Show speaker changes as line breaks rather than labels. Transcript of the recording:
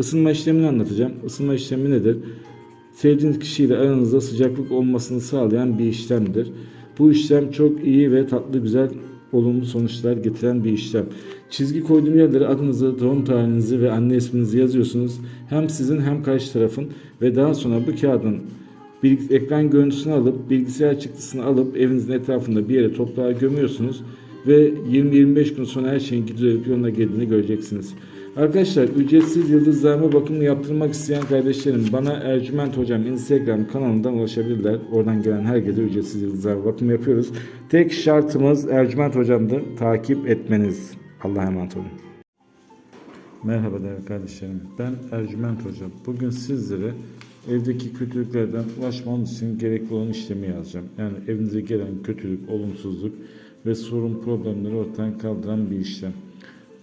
ısınma işlemini anlatacağım. Isınma işlemi nedir? Sevdiğiniz kişiyle aranızda sıcaklık olmasını sağlayan bir işlemdir. Bu işlem çok iyi ve tatlı güzel olumlu sonuçlar getiren bir işlem. Çizgi koyduğum yerlere adınızı, doğum tarihinizi ve anne isminizi yazıyorsunuz. Hem sizin hem karşı tarafın ve daha sonra bu kağıdın bilgi- ekran görüntüsünü alıp bilgisayar çıktısını alıp evinizin etrafında bir yere toprağa gömüyorsunuz ve 20-25 gün sonra her şeyin düzelip yoluna geldiğini göreceksiniz. Arkadaşlar ücretsiz yıldızlarma bakımını yaptırmak isteyen kardeşlerim bana Ercüment Hocam Instagram kanalından ulaşabilirler. Oradan gelen herkese ücretsiz yıldızlarma bakımı yapıyoruz. Tek şartımız Ercüment Hocam'dı takip etmeniz. Allah'a emanet olun. Merhaba değerli kardeşlerim. Ben Ercüment Hocam. Bugün sizlere evdeki kötülüklerden ulaşmanız için gerekli olan işlemi yazacağım. Yani evinize gelen kötülük, olumsuzluk ve sorun problemleri ortadan kaldıran bir işlem.